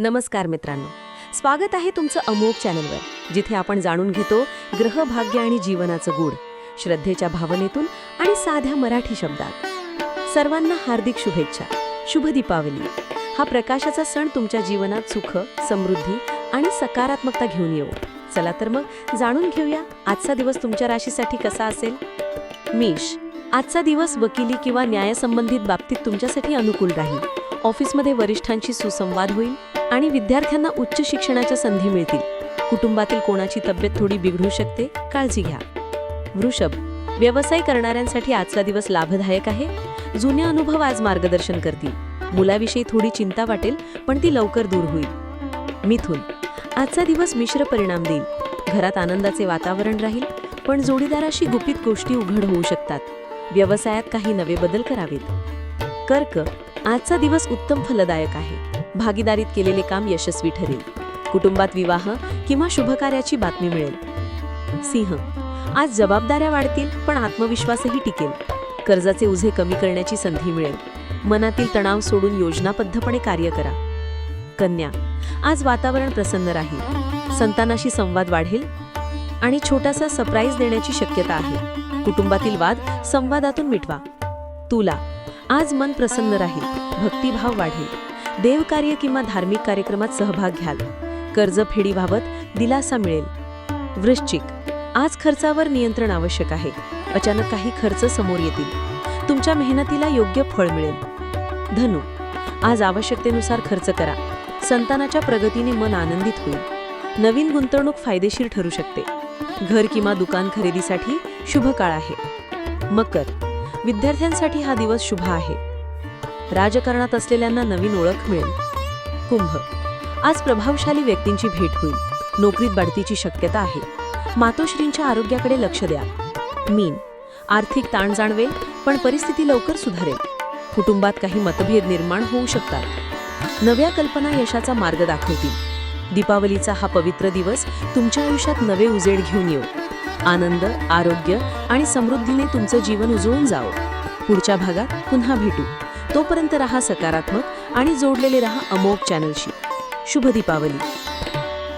नमस्कार मित्रांनो. स्वागत आहे तुमचं अमोक चॅनलवर जिथे आपण जाणून घेतो ग्रह भाग्य आणि जीवनाचं गूढ श्रद्धेच्या भावनेतून आणि साध्या मराठी शब्दात. सर्वांना हार्दिक शुभेच्छा. शुभ दीपावली. हा प्रकाशाचा सण तुमच्या जीवनात सुख समृद्धी आणि सकारात्मकता घेऊन येऊ चला तर मग जाणून घेऊया आजचा दिवस तुमच्या राशीसाठी कसा असेल? मेष. आजचा दिवस वकिली किंवा न्यायसंबंधित बाबतीत तुमच्यासाठी अनुकूल राहील. ऑफिसमध्ये वरिष्ठांशी सुसंवाद होईल. आणि विद्यार्थ्यांना उच्च शिक्षणाच्या संधी मिळतील. कुटुंबातील कोणाची तब्येत थोडी बिघडू शकते काळजी घ्या. वृषभ व्यवसाय करणाऱ्यांसाठी आजचा दिवस लाभदायक आहे. जुने अनुभव आज मार्गदर्शन करतील. मुलाविषयी थोडी चिंता वाटेल पण ती लवकर दूर होईल. मिथुन आजचा दिवस मिश्र परिणाम देईल. घरात आनंदाचे वातावरण राहील पण जोडीदाराशी गुपित गोष्टी उघड होऊ शकतात. व्यवसायात काही नवे बदल करावेत. कर्क आजचा दिवस उत्तम फलदायक आहे. भागीदारीत केलेले काम यशस्वी ठरेल. कुटुंबात विवाह किंवा शुभकार्याची बातमी मिळेल. सिंह आज जबाबदाऱ्या वाढतील पण आत्मविश्वासही टिकेल. कर्जाचे उझे कमी करण्याची संधी मिळेल. मनातील तणाव सोडून योजनाबद्धपणे कार्य करा. कन्या आज वातावरण प्रसन्न राहील. संतानाशी संवाद वाढेल आणि छोटासा सरप्राईज देण्याची शक्यता आहे. कुटुंबातील वाद संवादातून मिटवा. तुला आज मन प्रसन्न राहील. भक्तिभाव वाढेल. देवकार्य किंवा धार्मिक कार्यक्रमात सहभाग घ्याल. कर्ज फेडीबाबत दिलासा मिळेल. वृश्चिक आज खर्चावर नियंत्रण आवश्यक आहे. अचानक काही खर्च समोर येतील. तुमच्या मेहनतीला योग्य फळ मिळेल. धनु आज आवश्यकतेनुसार खर्च करा. संतानाच्या प्रगतीने मन आनंदित होईल. नवीन गुंतवणूक फायदेशीर ठरू शकते. घर किंवा दुकान खरेदीसाठी शुभ काळ आहे. मकर विद्यार्थ्यांसाठी हा दिवस शुभ आहे. राजकारणात असलेल्यांना नवीन ओळख मिळेल. कुंभ. आज प्रभावशाली व्यक्तींची भेट होईल. नोकरीत बढतीची शक्यता आहे. मातोश्रींच्या आरोग्याकडे लक्ष द्या. मीन. आर्थिक ताण जाणवेल पण परिस्थिती लवकर सुधारेल. कुटुंबात काही मतभेद निर्माण होऊ शकतात. नव्या कल्पना यशाचा मार्ग दाखवतील. दीपावलीचा हा पवित्र दिवस तुमच्या आयुष्यात नवे उजेड घेऊन येऊ आनंद आरोग्य आणि समृद्धीने तुमचं जीवन उजळून जावो. पुढच्या भागात पुन्हा भेटू. तोपर्यंत रहा सकारात्मक आणि जोडलेले रहा अमोघ चॅनलशी. शुभ दीपावली.